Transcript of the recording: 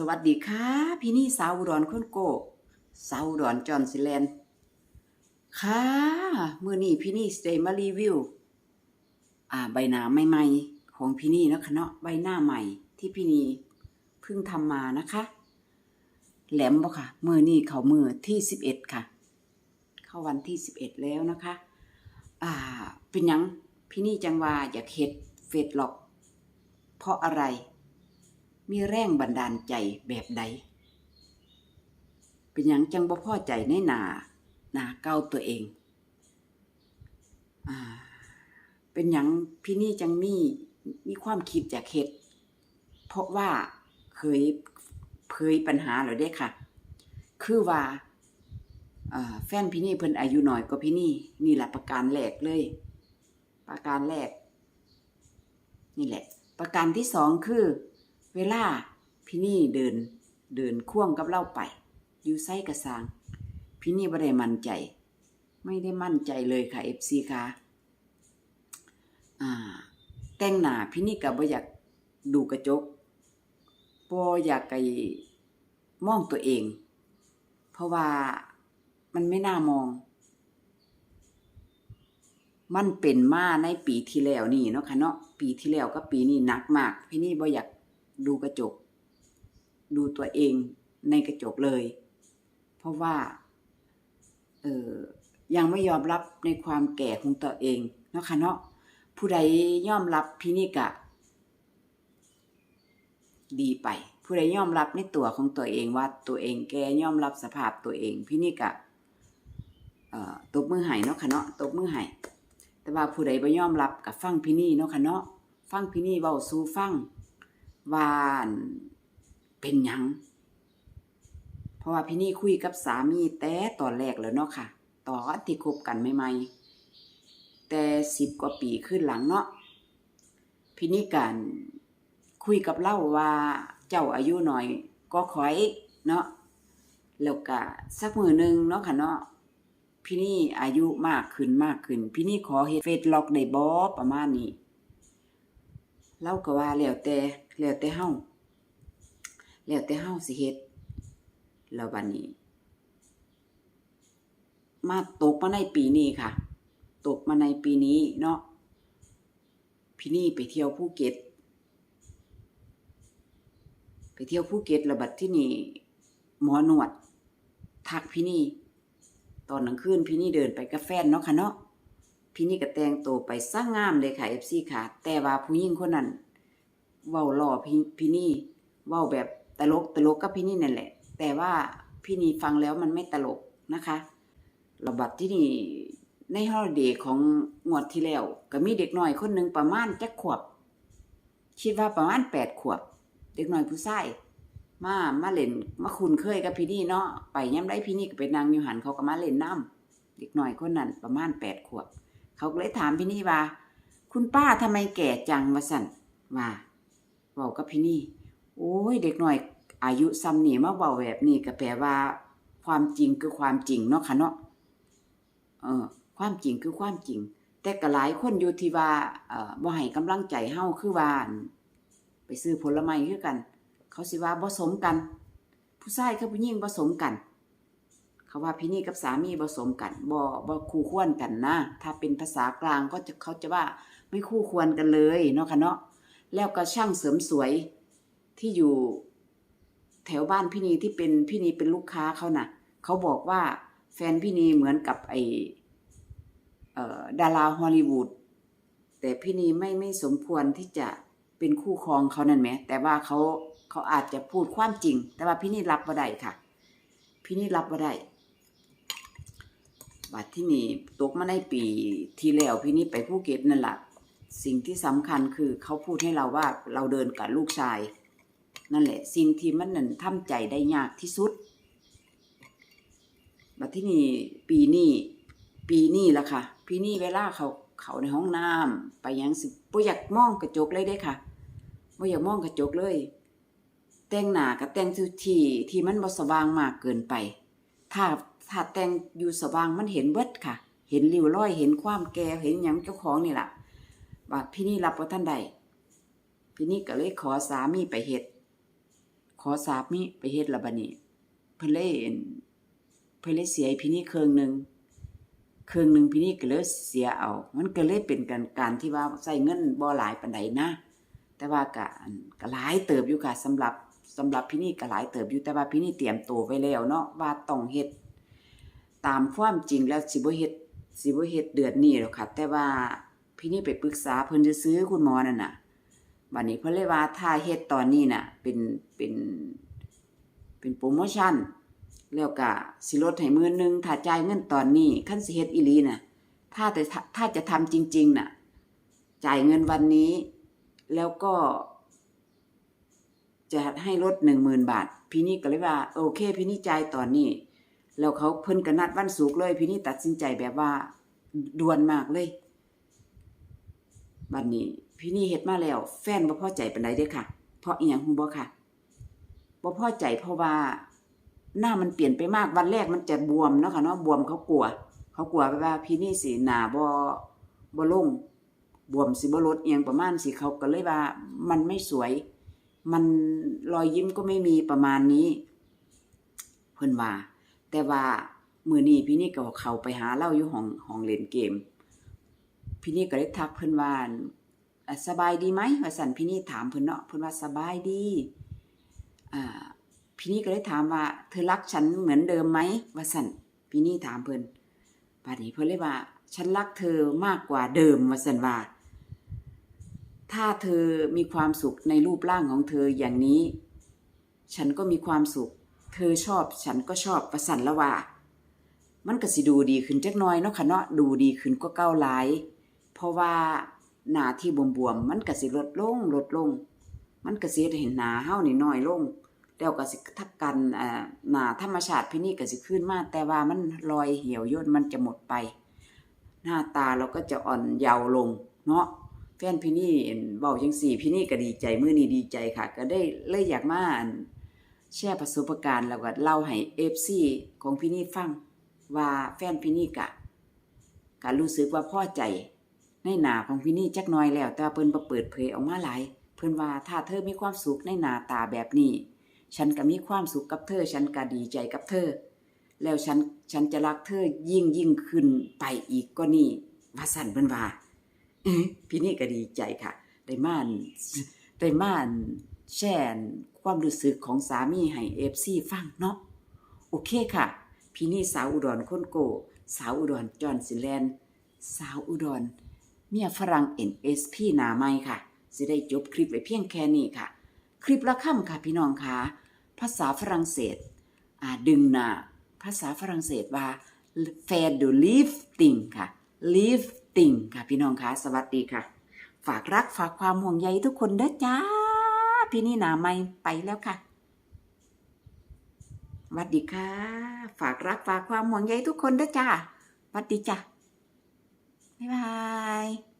สวัสดีค่ะ พี่นี่สาวอุดรคนโกสาวอุดรจอนซิแลนค่ะมือนี้พี่นี่สิได้มารีวิว อ่าใบหน้าใหม่ๆของพี่นี่นะคะเนาะใบหน้าใหม่ที่พี่นี่เพิ่งทำมานะคะ แหลมบ่ค่ะมือนี้เขามือที่สิบเอ็ดค่ะ เข้าวันที่สิบเอ็ดแล้วนะคะ อ่า เป็นยังพี่นี่จังว่าอยากเฮ็ดเฟซล็อก เพราะอะไร มีแรงบันดาลใจแบบใด เป็นหยังจังบ่พ่อใจในหนาหนาเก้าตัวเองอเป็นหยังพี่นี่จังมีมีความคิดจากเฮ็ดเพราะว่าเคยเคยปัญหาแล้วเด้ค่ะ คือว่าแฟนพี่นี่เพิ่นอายุหน้อยกว่าพี่นี่นี่แหละประการแรกเลย ประการแรก นี่แหละ ประการที่สองคือ เวลาพี่นี่เดินเดินควงกับเล่าไป อยู่ไส้กระสาง พี่นี่ไม่ได้มั่นใจ ไม่ได้มั่นใจเลยค่ะเอฟซีค่ะแต่งหน้าพี่นี่ก็บ่อยากดูกระจกบ่อยากไกมองตัวเอง เพราะว่ามันไม่น่ามอง มันเป็นมาในปีที่แล้วนี่เนาะค่ะเนาะปีที่แล้วกับปีนี้หนักมาก พี่นี่บ่อยาก ดูกระจก ดูตัวเองในกระจกเลย เพราะว่าเออยังไม่ยอมรับในความแก่ของตัวเองเนาะค่ะเนาะผู้ใดยอมรับพี่นี่กะ ดีไป ผู้ใดยอมรับในตัวของตัวเองว่าตัวเองแก่ยอมรับสภาพตัวเองพี่นี่กะเอ่อตบมือให้เนาะค่ะเนาะตบมือให้แต่ว่าผู้ใดบ่ยอมรับกับฟังพี่นี่เนาะค่ะเนาะฟังพี่นี่เว้าสู่ฟัง ว่าเป็นหยัง เพราะว่าพี่นี่คุยกับสามีแต่ตอนแรกแล้วเนาะค่ะ ตอนที่คบกันใหม่ๆ แต่สิบกว่าปีขึ้นหลังเนาะพี่นี่กันคุยกับเล่าว่าเจ้าอายุหน่อย ก็ขอยเนาะแล้วก็สักมือหนึ่งเนาะค่ะเนาะพี่นี่อายุมากขึ้นมากขึ้น พี่นี่ขอเฮ็ดเฟซล็อกได้บ่ประมาณนี้ เล่าก็ว่าแล้วแต่แล้วแต่เฮาแล้วแต่เฮาสิเฮ็ดแล้วบัดนี้ มาตกมาในปีนี้ค่ะ ตกมาในปีนี้เนาะพี่นี่ไปเที่ยวภูเก็ต ไปเที่ยวภูเก็ตแล้วบัดที่นี่ หมอหนวด ทักพี่นี่ ตอนกลางคืนพี่นี่เดินไปกับแฟนเนาะค่ะเนาะ พี่นี่ก็แต่งตัวไปสร้างงามเลยค่ะ FC ค่ะ แต่ว่าผู้หญิงคนนั้นเว้าล่อพี่พี่นี่เว้าแบบตลกตลกกับพี่นี่นั่นแหละ แต่ว่าพี่นี่ฟังแล้วมันไม่ตลกนะคะระบัดที่นี่ในฮอลเดย์ของงวดที่แล้วก็มีเด็กน้อยคนหนึ่งประมาณจักขวบ คิดว่าประมาณแปดขวบ เด็กน้อยผู้ชายมามาเล่นมาคุ้นเคยกับพี่นี่เนาะไปย้ำได้พี่นี่ก็ไปนั่งอยู่หันเขาก็มาเล่นน้ำเด็กน้อยคนนั้นประมาณแปดขวบ เขาก็เลยถามพี่นี่ว่า คุณป้าทำไมแก่จังวะสั่นว่าเว้ากับพี่นี่ โอ้ยเด็กหน่อย อายุซ้ำนี่มาเว้าแบบนี้ก็แปลว่า ความจริงคือความจริงเนาะค่ะเนาะเออ ความจริงคือความจริง แต่ก็หลายคนอยู่ที่ว่าเอ่อบ่ให้กำลังใจเฮาคือว่าไปซื้อผลไม้คือกัน เขาสิว่าบ่สมกัน ผู้ชายกับผู้หญิงบ่สมกัน เขาว่าพี่นี่กับสามีบ่สมกันบ่บ่คู่ควรกันนะ ถ้าเป็นภาษากลางก็จะเขาจะว่าไม่คู่ควรกันเลยเนาะค่ะเนาะแล้วก็ช่างเสริมสวยที่อยู่แถวบ้านพี่นีที่เป็นพี่นีเป็นลูกค้าเขาน่ะ เขาบอกว่าแฟนพี่นีเหมือนกับไอเอ่อดาราฮอลลีวูดแต่พี่นีไม่ไม่สมควรที่จะเป็นคู่ครองเขานั่นไหมแต่ว่าเขาเขาอาจจะพูดความจริง แต่ว่าพี่นีรับบ่ได้ค่ะ พี่นีรับบ่ได้ บัดที่นี่ตกมาในปีที่แล้วพี่นี่ไปภูเก็ตนั่นแหละสิ่งที่สำคัญคือเขาพูดให้เราว่าเราเดินกับลูกชาย นั่นแหละ สิ่งที่มันนั่นทำใจได้ยากที่สุดบัดที่นี่ปีนี้ปีนี้ละค่ะปีนี้เวลาเขาเขาในห้องน้ำไปยังสิบ่อยากมองกระจกเลยเด้ค่ะบ่อยากมองกระจกเลย แต่งหน้ากับแต่งที่ที่ที่มันบ่สว่างมากเกินไป ถ้า ถ้าแต่งอยู่สว่างมันเห็นเบิดค่ะ เห็นริ้วรอยเห็นความแก่เห็นหยังเจ้าของนี่แหละบาดพี่นี่รับว่าท่านใดพี่นี่ก็เลยขอสามีไปเฮ็ดขอสามิไปเฮ็ดละบัดนี้เพิ่นเลยอั่นเพิ่นเลยเสียพี่นี่เครื่องหนึ่งเครื่องหนึ่งพี่นี่ก็เลยเสียเอา มันก็เลยเป็นการการที่ว่าใช้เงินบ่หลายปานใดนะ แต่ว่าก็ก็หลายเติบอยู่ค่ะสำหรับสำหรับพี่นี่ก็หลายเติบอยู่แต่ว่าพี่นี่เตรียมตัวไว้แล้วเนาะว่าต้องเฮ็ด ตามความจริงแล้วสิบ่เฮ็ดสิบ่เฮ็ดเดือนนี้หรอกค่ะ แต่ว่าพี่นี่ไปปรึกษาเพิ่นจะซื้อคุณหมอนั่นน่ะบัดนี้เพิ่นเลยว่าถ้าเฮ็ดตอนนี้น่ะ เป็นเป็น เป็นโปรโมชั่น แล้วก็สิลดให้มื้อนึงถ้าจ่ายเงินตอนนี้คันสิเฮ็ดอีหลีน่ะ ถ้าแต่ถ้าจะทำจริง ๆ น่ะ จ่ายเงินวันนี้ แล้วก็ จะให้ลด10,000บาท พี่นี่ก็เลยว่า โอเค พี่นี่จ่ายตอนนี้ แล้วเขาเพิ่นก็นัดวันศุกร์เลย พี่นี่ตัดสินใจแบบว่าด่วนมากเลยบัดนี้ พี่นี่เฮ็ดมาแล้ว แฟนบ่พอใจปานใดเด้อค่ะ เพราะอีหยังฮู้บ่ค่ะบ่พอใจเพราะว่าหน้ามันเปลี่ยนไปมากวันแรกมันจะบวมเนาะค่ะเนาะบวมเขากลัว เขากลัวว่า พี่นี่สิหนาบ่บ่ลงบวมสิบ่ลดเอียงประมาณสิเขาก็เลยว่า มันไม่สวย มันรอยยิ้มก็ไม่มีประมาณนี้ เพิ่นว่า แต่ว่ามื้อนี้พี่นี่ก็เข้าไปหาเราอยู่ห้องห้องเล่นเกม พี่นี่ก็เลยทักเพิ่นว่าอะสบายดีไหมว่าซั่นพี่นี่ถามเพิ่นเนาะเพิ่นว่าสบายดีอ่าพี่นี่ก็เลยถามว่า เธอรักฉันเหมือนเดิมไหมว่าซั่นพี่นี่ถามเพิ่นบัดนี้เพิ่นเลยว่า ฉันรักเธอมากกว่าเดิมว่าซั่นว่าถ้าเธอมีความสุขในรูปร่างของเธออย่างนี้ ฉันก็มีความสุข เธอชอบฉันก็ชอบประสันละว่า มันก็สิดูดีขึ้นจักน่อยเนาะค่ะเนาะดูดีขึ้นกว่าเก่าหลาย เพราะว่าหน้าที่บวมๆมันก็สิลดลงลดลง มันก็สิเฮ็ดให้หน้าเฮานี่น้อยลงแล้วก็สิทักกันอ่าหน้าธรรมชาติพี่นี่ก็สิขึ้นมาแต่ว่ามันรอยเหี่ยวย่นมันจะหมดไป หน้าตาเราก็จะอ่อนเยาว์ลง เนาะแฟนพี่นี่เห็นเว้าจังซี่พี่นี่ก็ดีใจมื้อนี้ดีใจค่ะ ก็ได้เลยอยากมาอั่น แชร์ประสบการณ์แล้วก็เล่าให้ FC ของพี่นี่ฟัง ว่าแฟนพี่นี่กะก็รู้สึกว่าพ่อใจ ในหนาของพี่นี่จักหน่อยแล้ว แต่เพิ่นเปิดเผยออกมาหลาย เพิ่นว่าถ้าเธอมีความสุขในหนาตาแบบนี้ ฉันก็มีความสุขกับเธอ ฉันก็ดีใจกับเธอ แล้วฉันฉันจะรักเธอยิ่งยิ่งขึ้นไปอีกก็นี่ว่าสั่นเพิ่นว่าพี่นี่ก็ดีใจค่ะ ได้มาอั่นได้มาอั่น แชร์ความรู้สึกของสามีให้ FC ฟังเนาะโอเคค่ะ พี่นี่สาวอุดรคนโก สาวอุดรจอห์นสิแลนสาวอุดรเมียฝรั่ง NSP หนาใหม่ค่ะสิได้จบคลิปไว้เพียงแค่นี้ค่ะ คลิปละคำค่ะพี่น้องค่ะภาษาฝรั่งเศสอ่าดึงนาภาษาฝรั่งเศสว่า fair do lifting ค่ะ lifting ค่ะพี่น้องคะสวัสดีค่ะ ฝากรักฝากความห่วงใยทุกคนด้อจ้า พี่นี่หนาไม่ไปแล้วค่ะวัสดีค่ะ ฝากรักฝากความห่วงใยทุกคนด้อจ้าวัสดีจ้าบ๊ายบาย